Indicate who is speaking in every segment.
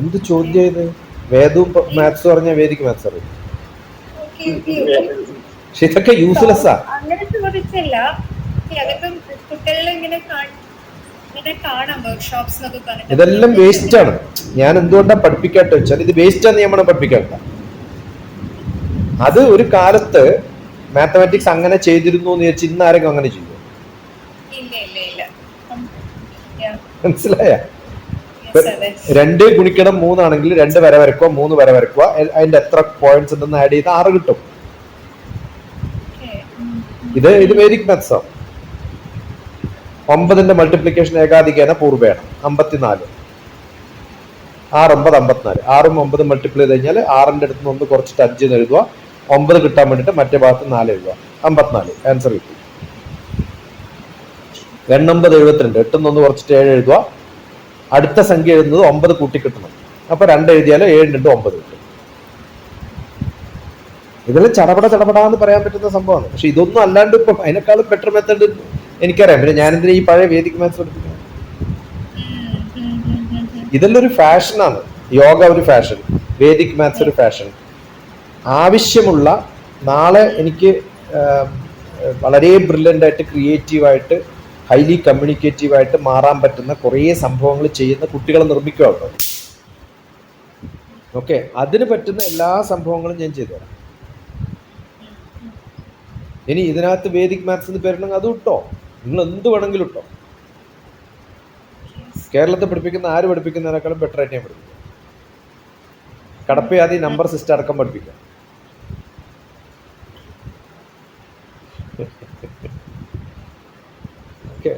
Speaker 1: എന്ത് ചോദ്യം ഇത്? വേദവും മാത്സ് പറഞ്ഞ വേദിക്ക് മാത്സ് അറിയും? പക്ഷെ ഇതൊക്കെ യൂസ്ലെസ്സാ
Speaker 2: അങ്ങനെ ചോദിച്ചില്ല.
Speaker 1: ഇതെല്ലാം വേസ്റ്റ് ആണ്. ഞാൻ എന്തുകൊണ്ടാ പഠിപ്പിക്കാട്ട് വെച്ചാൽ ഇത് വേസ്റ്റ് ആണ് നമ്മളെ പഠിപ്പിക്കാത്ത അത് ഒരു കാലത്ത് മാത്തമാറ്റിക്സ് അങ്ങനെ ചെയ്തിരുന്നു എന്ന് വെച്ചാൽ ഇന്ന് ആരെങ്കിലും അങ്ങനെ ചെയ്യും? മനസ്സിലായ. രണ്ട് ഗുണിക്കണം മൂന്നാണെങ്കിൽ രണ്ട് വര വരക്കുക മൂന്ന് വര വരക്കുക. അതിന്റെ എത്ര പോയിന്റ്സ് ഉണ്ടെന്ന് ആഡ് ചെയ്ത് ആറ് കിട്ടും. ഇത് ഇത് വേദിക് മെത്സോ ഒമ്പതിന്റെ മൾട്ടിപ്ലിക്കേഷൻ ഏകാധികേന പൂർവേണം. അമ്പത്തിനാല്. ആറ് ഒമ്പത് അമ്പത്തിനാല്. ആറും ഒമ്പതും മൾട്ടിപ്ലൈ ചെയ്ത് കഴിഞ്ഞാൽ ആറിന്റെ അടുത്ത് നിന്ന് ഒന്ന് കുറച്ചിട്ട് അഞ്ച് എഴുതുക. ഒമ്പത് കിട്ടാൻ വേണ്ടിയിട്ട് മറ്റേ ഭാഗത്ത് നാല് എഴുതുക. അമ്പത്തിനാല്. ആൻസർ കിട്ടി. എണ്ണൊമ്പത് എഴുപത്തിരണ്ട്. എട്ടെന്ന് ഒന്ന് കുറച്ചിട്ട് ഏഴ് എഴുതുക. അടുത്ത സംഖ്യ എഴുതുന്നത് ഒമ്പത് കൂട്ടി കിട്ടണം അപ്പൊ രണ്ട് എഴുതിയാലോ ഏഴ് രണ്ട് ഒമ്പത് കിട്ടും. ഇതെല്ലാം ചടപട ചടപടാന്ന് പറയാൻ പറ്റുന്ന സംഭവമാണ്. പക്ഷെ ഇതൊന്നും അല്ലാണ്ട് ഇപ്പൊ അതിനേക്കാളും ബെറ്റർ മെത്തേഡ് എനിക്കറിയാം. പിന്നെ ഞാനെന്തിനാ ഈ പഴയ വേദിക് മാത്സ് പഠിപ്പിക്കുന്നത്. ഇതെല്ലാം ഒരു ഫാഷനാണ് യോഗ ഒരു ഫാഷൻ വേദിക് മാത്സ് ഒരു ഫാഷൻ ആവശ്യമുള്ള നാളെ എനിക്ക് വളരെ ബ്രില്യന്റ് ആയിട്ട് ക്രിയേറ്റീവായിട്ട് ഹൈലി കമ്മ്യൂണിക്കേറ്റീവായിട്ട് മാറാൻ പറ്റുന്ന കുറേ സംഭവങ്ങൾ ചെയ്യുന്ന കുട്ടികളെ നിർമ്മിക്കുക ഓക്കെ അതിന് പറ്റുന്ന എല്ലാ സംഭവങ്ങളും ഞാൻ ചെയ്തു തരാം. ഇനി ഇതിനകത്ത് വേദിക് മാത്സ് എന്ന് പേരുണ്ടെങ്കിൽ അത് ഇട്ടോ. നിങ്ങൾ എന്ത് വേണമെങ്കിലും ഇട്ടോ. കേരളത്തെ പഠിപ്പിക്കുന്ന ആര് പഠിപ്പിക്കുന്നതിനേക്കാളും ബെറ്റർ ആയിട്ട് ഞാൻ പഠിപ്പിക്കും. കടപ്പയാതി നമ്പർ സിസ്റ്റം അടക്കം പഠിപ്പിക്കാം. ഓക്കെ.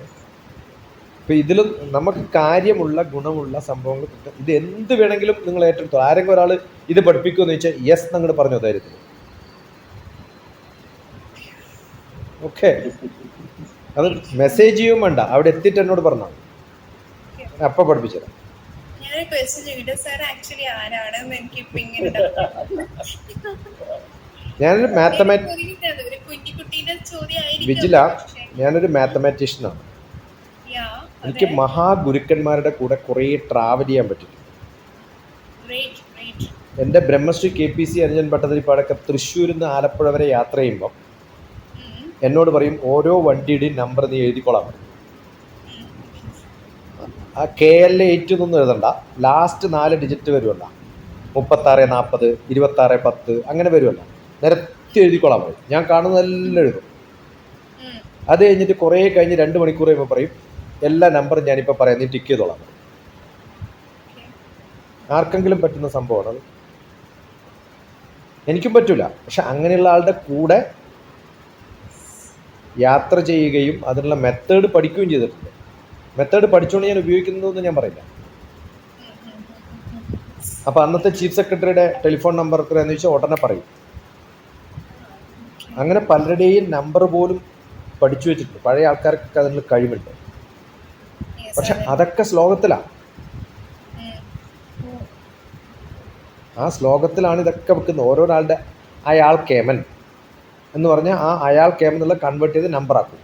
Speaker 1: ഇപ്പൊ ഇതിലും നമുക്ക് കാര്യമുള്ള ഗുണമുള്ള സംഭവങ്ങൾ കിട്ടും. ഇത് എന്ത് വേണമെങ്കിലും നിങ്ങൾ ഏറ്റെടുത്തു ആരെങ്കിലും ഒരാൾ ഇത് പഠിപ്പിക്കുമെന്ന് ചോദിച്ചാൽ യെസ് നിങ്ങൾ പറഞ്ഞു തരുന്നു ഓക്കെ. അത് മെസ്സേജ് ചെയ്യും വേണ്ട. അവിടെ എത്തിയിട്ട് എന്നോട് പറഞ്ഞാൽ മതി. അപ്പൊ പഠിപ്പിച്ചത്.
Speaker 2: ഞാനൊരു ക്വസ്റ്റ്യൻ ചോദിക്കട്ടെ? സാർ ആക്ച്വലി ആരാണെന്ന് എനിക്ക് ഇപ്പൊ ഇങ്ങനെ.
Speaker 1: ഞാനൊരു മാത്തമാറ്റി വിജില ഞാനൊരു മാത്തമാറ്റീഷ്യനാണ് എനിക്ക്
Speaker 2: മഹാ
Speaker 1: മഹാഗുരുക്കന്മാരുടെ കൂടെ കുറേ ട്രാവൽ ചെയ്യാൻ പറ്റും. എന്റെ ബ്രഹ്മശ്രീ കെ പി സി അനുജൻ ഭട്ടതിരിപ്പാടൊക്കെ തൃശ്ശൂരിൽ നിന്ന് ആലപ്പുഴ വരെ യാത്ര ചെയ്യുമ്പോൾ എന്നോട് പറയും ഓരോ വണ്ടിയുടെയും നമ്പർ നീ എഴുതിക്കോളാം ആ കെ എൽ എയ്റ്റ് ഒന്നും എഴുതണ്ട. ലാസ്റ്റ് നാല് ഡിജിറ്റ് വരുമല്ല മുപ്പത്താറ് നാൽപ്പത് ഇരുപത്താറ് പത്ത് അങ്ങനെ വരുമല്ല നിരത്തി എഴുതിക്കോളാൻ പറയും. ഞാൻ കാണുന്നതെല്ലാം എഴുതും. അത് കഴിഞ്ഞിട്ട് കുറേ കഴിഞ്ഞ് രണ്ട് മണിക്കൂർ കഴിയുമ്പോൾ പറയും. എല്ലാ നമ്പറും ഞാനിപ്പോൾ പറയാം. നീ ടിക്ക് ചെയ്തോളാം. ആർക്കെങ്കിലും പറ്റുന്ന സംഭവമാണ് അത്. എനിക്കും പറ്റൂല. പക്ഷെ അങ്ങനെയുള്ള ആളുടെ കൂടെ യാത്ര ചെയ്യുകയും അതിനുള്ള മെത്തേഡ് പഠിക്കുകയും ചെയ്തിട്ടുണ്ട്. മെത്തേഡ് പഠിച്ചുകൊണ്ട് ഞാൻ ഉപയോഗിക്കുന്നതെന്ന് ഞാൻ പറയില്ല. അപ്പോൾ അന്നത്തെ ചീഫ് സെക്രട്ടറിയുടെ ടെലിഫോൺ നമ്പർ എത്രയാണെന്ന് ചോദിച്ചാൽ ഉടനെ പറയും. അങ്ങനെ പലരുടെയും നമ്പർ പോലും പഠിച്ചു വെച്ചിട്ടുണ്ട്. പഴയ ആൾക്കാർക്കൊക്കെ അതിനുള്ള കഴിവുണ്ട്. പക്ഷെ അതൊക്കെ ശ്ലോകത്തിലാണ്. ആ ശ്ലോകത്തിലാണ് ഇതൊക്കെ വെക്കുന്നത്. ഓരോരാളുടെ അയാൾ കേമൻ എന്ന് പറഞ്ഞാൽ ആ അയാൾ കേമൻ എന്നുള്ള കൺവേർട്ട് ചെയ്ത് നമ്പർ ആക്കും.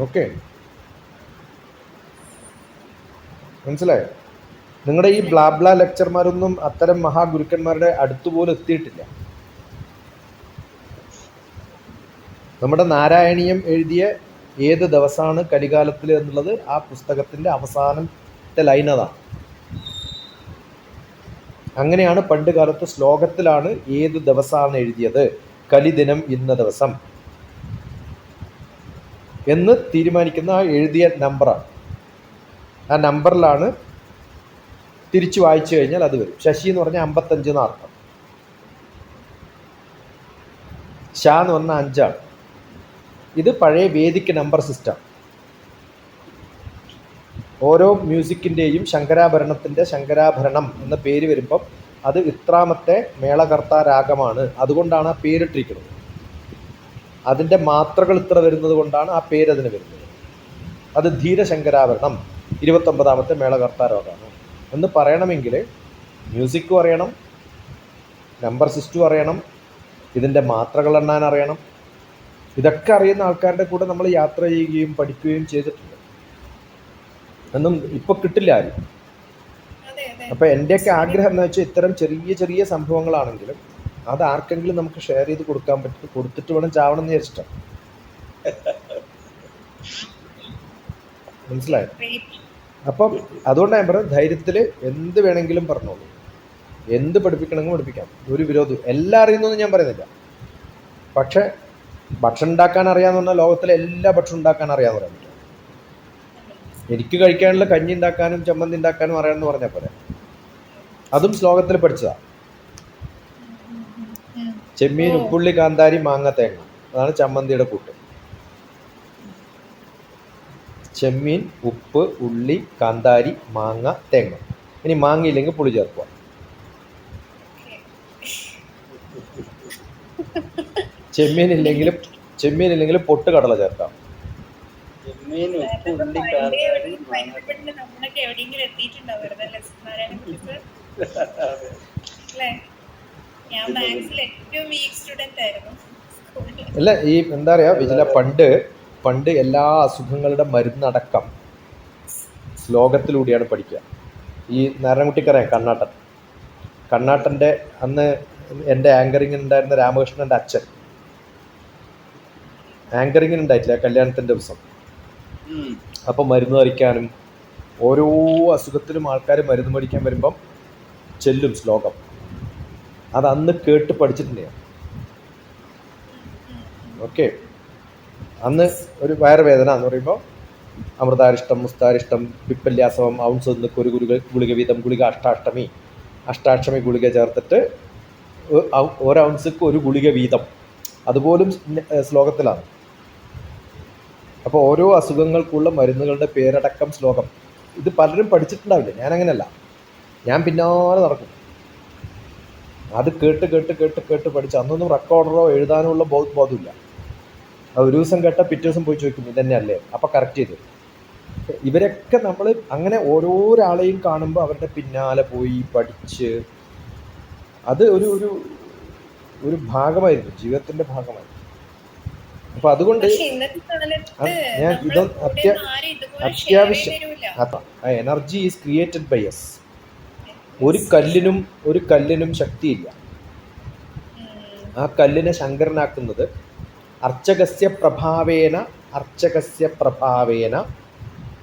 Speaker 1: ഓക്കെ? മനസ്സിലായോ? നിങ്ങളുടെ ഈ ബ്ലാബ്ല ലെക്ചർമാരൊന്നും അത്തരം മഹാഗുരുക്കന്മാരുടെ അടുത്തുപോലും എത്തിയിട്ടില്ല. നമ്മുടെ നാരായണീയം എഴുതിയ ഏത് ദിവസമാണ് കലികാലത്തിൽ എന്നുള്ളത് ആ പുസ്തകത്തിന്റെ അവസാനത്തെ ലൈൻ അതാണ് അങ്ങനെയാണ് പണ്ട് കാലത്ത് ശ്ലോകത്തിലാണ് ഏത് ദിവസമാണ് എഴുതിയത്? കലിദിനം ഇന്ന ദിവസം. എന്ന് തീരുമാനിക്കുന്ന ആ എഴുതിയ നമ്പറാണ് ആ. നമ്പറിലാണ് തിരിച്ചു വായിച്ചു കഴിഞ്ഞാൽ അത് വരും. ശശി എന്ന് പറഞ്ഞാൽ അമ്പത്തഞ്ച് എന്ന് അർത്ഥം. ഷാ എന്ന് പറഞ്ഞാൽ അഞ്ചാണ്. ഇത് പഴയ വേദിക്ക് നമ്പർ സിസ്റ്റം ഓരോ മ്യൂസിക്കിന്റെയും ശങ്കരാഭരണത്തിന്റെ ശങ്കരാഭരണം എന്ന പേര് വരുമ്പം അത് ഇത്രാമത്തെ മേളകർത്ത രാഗമാണ് അതുകൊണ്ടാണ് ആ പേരിട്ടിരിക്കുന്നത്. അതിന്റെ മാത്രകൾ ഇത്ര വരുന്നത് കൊണ്ടാണ് ആ പേരതിന് വരുന്നത്. അത് ധീരശങ്കരാഭരണം ഇരുപത്തൊമ്പതാമത്തെ മേളകർത്ത രാഗമാണ് എന്ന് പറയണമെങ്കിൽ മ്യൂസിക്കും അറിയണം നമ്പർ സിസ്റ്റും അറിയണം ഇതിന്റെ മാത്രകൾ എണ്ണാൻ അറിയണം ഇതൊക്കെ അറിയുന്ന ആൾക്കാരുടെ കൂടെ നമ്മൾ യാത്ര ചെയ്യുകയും പഠിക്കുകയും ചെയ്തിട്ടുണ്ട്. എന്നും ഇപ്പൊ കിട്ടില്ല ആരും. അപ്പൊ എന്റെയൊക്കെ ആഗ്രഹം എന്ന് വെച്ചാൽ ഇത്തരം ചെറിയ ചെറിയ സംഭവങ്ങളാണെങ്കിലും അത് ആർക്കെങ്കിലും നമുക്ക് ഷെയർ ചെയ്ത് കൊടുക്കാൻ പറ്റും. കൊടുത്തിട്ട് വേണം ചാവണം എന്ന് വിചാരിച്ചിട്ടാണ് മനസ്സിലായോ. അപ്പം അതുകൊണ്ടാണ് ഞാൻ പറഞ്ഞത് ധൈര്യത്തിൽ എന്ത് വേണമെങ്കിലും പറഞ്ഞോളൂ. എന്ത് പഠിപ്പിക്കണമെങ്കിൽ പഠിപ്പിക്കാം. ഒരു വിരോധം എല്ലാം അറിയുന്നൊന്നും ഞാൻ പറയുന്നില്ല. പക്ഷെ ഭക്ഷണം ഉണ്ടാക്കാൻ അറിയാന്ന് പറഞ്ഞാൽ ലോകത്തിലെ എല്ലാ ഭക്ഷണം ഉണ്ടാക്കാൻ അറിയാന്ന് പറയാൻ പറ്റും. എനിക്ക് കഴിക്കാനുള്ള കഞ്ഞി ഉണ്ടാക്കാനും ചമ്മന്തി ഉണ്ടാക്കാനും അറിയാമെന്ന് പറഞ്ഞാൽ പോലെ അതും ശ്ലോകത്തിൽ പഠിച്ചതാ. ചെമ്മീൻ. ഉപ്പുള്ളി കാന്താരി മാങ്ങ തേങ്ങ. അതാണ് ചമ്മന്തിയുടെ കൂട്ട്. ചെമ്മീൻ ഉപ്പ് ഉള്ളി കാന്താരി മാങ്ങ തേങ്ങ. ഇനി മാങ്ങയില്ലെങ്കിൽ പുളി ചേർക്കുക ചെമ്മീൻ ഇല്ലെങ്കിലും ചെമ്മീൻ ഇല്ലെങ്കിൽ പൊട്ട് കടല ചേർക്കാം.
Speaker 2: അല്ല
Speaker 1: ഈ എന്താ പറയാ വിജില പണ്ട് പണ്ട് എല്ലാ അസുഖങ്ങളുടെ മരുന്നടക്കം ശ്ലോകത്തിലൂടെയാണ് പഠിക്കുക. ഈ നാരായണകുട്ടിക്കറിയാം കണ്ണാട്ടൻ. കണ്ണാട്ടന്റെ അന്ന് എന്റെ ആങ്കറിംഗ് ഉണ്ടായിരുന്ന രാമകൃഷ്ണന്റെ അച്ഛൻ. ആങ്കറിങ്ങിന് ഉണ്ടായിട്ടില്ല കല്യാണത്തിന്റെ ദിവസം. അപ്പം മരുന്ന് കഴിക്കാനും ഓരോ അസുഖത്തിനും ആൾക്കാർ മരുന്ന് മേടിക്കാൻ വരുമ്പം ചെല്ലും ശ്ലോകം. അത് അന്ന് കേട്ട് പഠിച്ചിട്ടുണ്ട് ഞാൻ. ഓക്കെ. അന്ന് ഒരു വയറുവേദന എന്ന് പറയുമ്പോൾ അമൃതാരിഷ്ടം മുസ്താരിഷ്ടം പിപ്പല്യാസവം ഔൺസ് കുരു ഒരു ഗുളിക ഗുളിക വീതം ഗുളിക അഷ്ടാഷ്ടമി. അഷ്ടാഷ്ടമി ഗുളിക ചേർത്തിട്ട് ഒരു ഔൺസിക്ക് ഒരു ഗുളിക വീതം അതുപോലും ശ്ലോകത്തിലാണ്. അപ്പോൾ ഓരോ അസുഖങ്ങൾക്കുള്ള മരുന്നുകളുടെ പേരടക്കം ശ്ലോകം. ഇത് പലരും പഠിച്ചിട്ടുണ്ടാവില്ല? ഞാൻ അങ്ങനെയല്ല ഞാൻ പിന്നാലെ നടക്കും. അത് കേട്ട് കേട്ട് കേട്ട് കേട്ട് പഠിച്ച് അന്നൊന്നും റെക്കോർഡറോ എഴുതാനോ ഉള്ള ബോധമില്ല. ഒരു ദിവസം കേട്ട പിറ്റേ ദിവസം പോയി ചോദിക്കും ഇതന്നെ അല്ലേ അപ്പം കറക്റ്റ് ചെയ്തു. ഇവരൊക്കെ നമ്മൾ അങ്ങനെ ഓരോരാളെയും കാണുമ്പോൾ അവരുടെ പിന്നാലെ പോയി പഠിച്ച് അത് ഒരു ഒരു ഒരു ഭാഗമായിരുന്നു. ജീവിതത്തിന്റെ ഭാഗമായി അപ്പൊ അതുകൊണ്ട് ഞാൻ ഇത് അത്യാവശ്യം- energy is created by S ഒരു കല്ലിനും ഒരു കല്ലിനും ശക്തിയില്ല. ആ കല്ലിനെ ശങ്കരനാക്കുന്നത് അർച്ചകസ്യ പ്രഭാവേന അർച്ചകസ്യ പ്രഭാവേന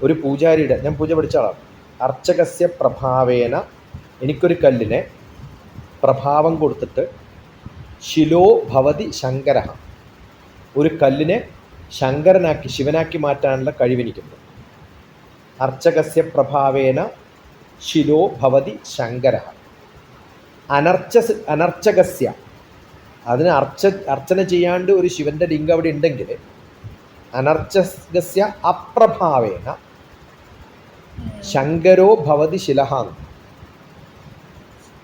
Speaker 1: ഒരു പൂജാരിയുടെ ഞാൻ പൂജ പഠിച്ച ആളാണ്. അർച്ചകസ്യ പ്രഭാവേന എനിക്കൊരു കല്ലിനെ പ്രഭാവം കൊടുത്തിട്ട് ശിലോ ഭവതി ശങ്കര ഒരു കല്ലിനെ ശങ്കരനാക്കി ശിവനാക്കി മാറ്റാനുള്ള കഴിവെനിക്കുണ്ട് അർച്ചകസ്യ പ്രഭാവേന ശിലോ ഭവതി ശങ്കര. അനർച്ച അനർച്ചകസ്യ. അതിന് അർച്ച അർച്ചന ചെയ്യാണ്ട് ഒരു ശിവന്റെ ലിംഗം അവിടെ ഉണ്ടെങ്കിൽ അനർച്ചകസ്യ അപ്രഭാവേന ശങ്കരോ ഭവതി ശിലഹാന്ന്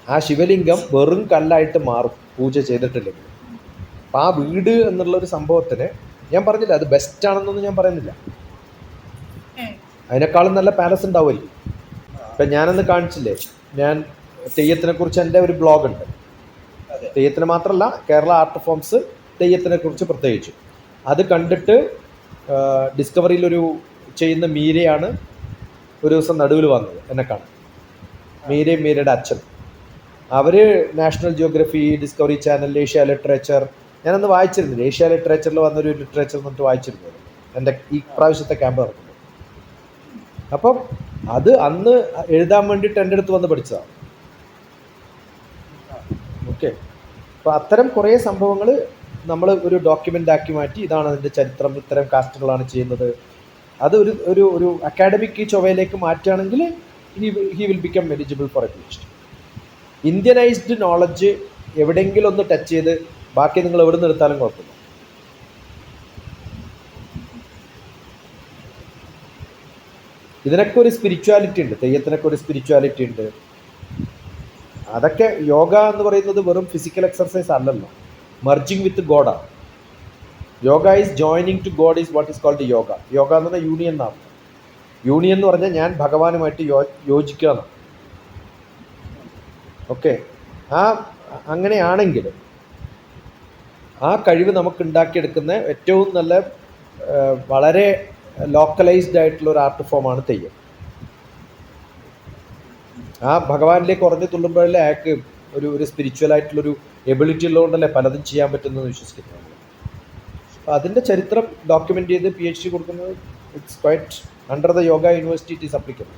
Speaker 1: ആ ശിവലിംഗം വെറും കല്ലായിട്ട് മാറും പൂജ ചെയ്തിട്ടില്ലെങ്കിൽ. അപ്പം ആ വീട് എന്നുള്ള ഒരു സംഭവത്തിന് ഞാൻ പറഞ്ഞില്ല അത് ബെസ്റ്റ് ആണെന്നൊന്നും ഞാൻ പറയുന്നില്ല. അതിനേക്കാളും നല്ല പാലസ് ഉണ്ടാവുമല്ലോ. ഇപ്പം ഞാനന്ന് കാണിച്ചില്ലേ ഞാൻ തെയ്യത്തിനെ കുറിച്ച് എന്റെ ഒരു ബ്ലോഗ് ഉണ്ട്. തെയ്യത്തിന് മാത്രമല്ല കേരള ആർട്ട് ഫോംസ് തെയ്യത്തിനെ കുറിച്ച് പ്രത്യേകിച്ചു. അത് കണ്ടിട്ട് ഡിസ്കവറിയിലൊരു ചെയ്യുന്ന മീരയാണ് ഒരു ദിവസം നടുവിൽ വന്നത് എന്നെ കാണാൻ. മീരയും മീരയുടെ അച്ഛൻ. അവർ national geography Discovery channel Asia literature ഞാനന്ന് വായിച്ചിരുന്നില്ല. ഏഷ്യ ലിറ്ററേച്ചറിൽ വന്നൊരു ലിറ്ററേച്ചർ എന്നിട്ട് വായിച്ചിരുന്നത് എന്റെ ഈ പ്രാവശ്യത്തെ ക്യാമ്പ് നടക്കുന്നത് അപ്പം അത് അന്ന് എഴുതാൻ വേണ്ടിയിട്ട് എന്റെ അടുത്ത് വന്ന് പഠിച്ചതാണ്. ഓക്കെ. അപ്പോൾ അത്തരം കുറേ സംഭവങ്ങൾ നമ്മൾ ഒരു ഡോക്യുമെന്റ് ആക്കി മാറ്റി ഇതാണ് അതിന്റെ ചരിത്രം ഇത്തരം കാസ്റ്റുകളാണ് ചെയ്യുന്നത്. അത് ഒരു ഒരു ഒരു അക്കാഡമിക് ചൊവ്വയിലേക്ക് മാറ്റുകയാണെങ്കിൽ he will become eligible for a P H D Indianised knowledge എവിടെയെങ്കിലും ഒന്ന് ടച്ച് ചെയ്ത് ബാക്കി നിങ്ങൾ എവിടെ നിന്ന് എടുത്താലും കുഴപ്പമില്ല. ഇതിനൊക്കെ ഒരു സ്പിരിച്വാലിറ്റി ഉണ്ട്. തെയ്യത്തിനൊക്കെ ഒരു സ്പിരിച്വാലിറ്റി ഉണ്ട്. അതൊക്കെ യോഗ എന്ന് പറയുന്നത് വെറും ഫിസിക്കൽ എക്സർസൈസ് അല്ലല്ലോ. Merging with ഗോഡാണ് yoga is joining to God is what is called yoga. Yoga എന്ന് പറഞ്ഞാൽ യൂണിയൻ എന്നാണ്. യൂണിയൻ എന്ന് പറഞ്ഞാൽ ഞാൻ ഭഗവാനുമായിട്ട് യോ യോജിക്കുക എന്നാണ് ഓക്കെ ആ അങ്ങനെയാണെങ്കിൽ ആ കഴിവ് നമുക്ക് ഉണ്ടാക്കിയെടുക്കുന്ന ഏറ്റവും നല്ല വളരെ ലോക്കലൈസ്ഡ് ആയിട്ടുള്ള ഒരു ആർട്ട് ഫോമാണ് തെയ്യം. ആ ഭഗവാനിലേക്ക് ഉറഞ്ഞു തുള്ളുമ്പോഴല്ലേ അയാൾക്ക് ഒരു ഒരു സ്പിരിച്വൽ ആയിട്ടുള്ളൊരു എബിലിറ്റി ഉള്ളതുകൊണ്ടല്ലേ പലതും ചെയ്യാൻ പറ്റുന്നത് വിശ്വസിക്കുന്നു. അപ്പോൾ അതിന്റെ ചരിത്രം ഡോക്യുമെന്റ് ചെയ്ത് പി എച്ച് ഡി കൊടുക്കുന്നത് it's quite under the yoga university it is applicable